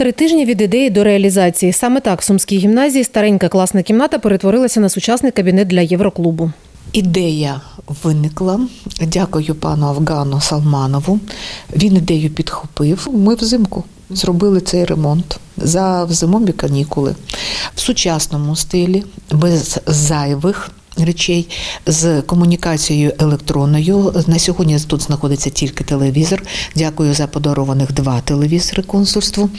Три тижні від ідеї до реалізації. Саме так в Сумській гімназії старенька класна кімната перетворилася на сучасний кабінет для Євроклубу. Ідея виникла. Дякую пану Афгану Салманову. Він ідею підхопив. Ми взимку зробили цей ремонт за зимові канікули в сучасному стилі, без зайвих. Речей з комунікацією електронною. На сьогодні тут знаходиться тільки телевізор. Дякую за подарованих два телевізори консульству.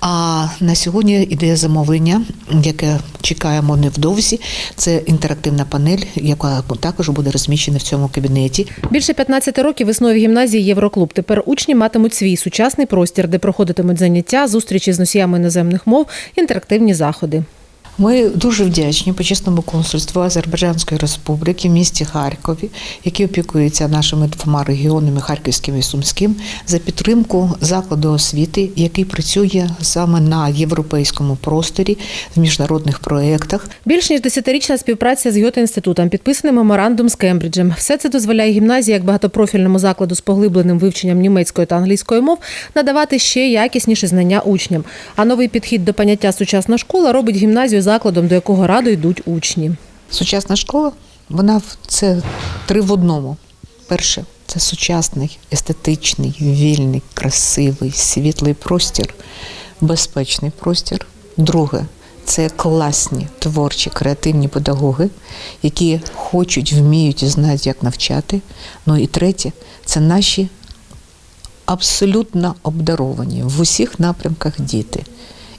А на сьогодні іде замовлення, яке чекаємо невдовзі. Це інтерактивна панель, яка також буде розміщена в цьому кабінеті. Більше 15 років в гімназії Євроклуб. Тепер учні матимуть свій сучасний простір, де проходитимуть заняття, зустрічі з носіями іноземних мов, інтерактивні заходи. Ми дуже вдячні почесному консульству Азербайджанської Республіки в місті Харкові, який опікується нашими двома регіонами Харківським і Сумським, за підтримку закладу освіти, який працює саме на європейському просторі в міжнародних проєктах. Більш ніж десятирічна співпраця з Йота інститутом, підписаний меморандум з Кембриджем. Все це дозволяє гімназії як багатопрофільному закладу з поглибленим вивченням німецької та англійської мов надавати ще якісніші знання учням. А новий підхід до поняття сучасна школа робить гімназію закладом, до якого радо йдуть учні. Сучасна школа, вона в- це три в одному. Перше, це сучасний, естетичний, вільний, красивий, світлий простір, безпечний простір. Друге, це класні творчі, креативні педагоги, які хочуть, вміють і знають, як навчати. Ну і третє, це наші абсолютно обдаровані в усіх напрямках діти.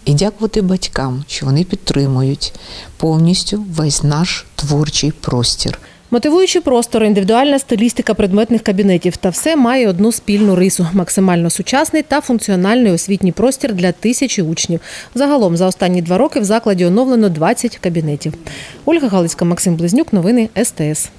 І дякувати батькам, що вони підтримують повністю весь наш творчий простір. Мотивуючи простори, індивідуальна стилістика предметних кабінетів та все має одну спільну рису максимально сучасний та функціональний освітній простір для тисячі учнів. Загалом за останні два роки в закладі оновлено 20 кабінетів. Ольга Галицька, Максим Близнюк. Новини СТС.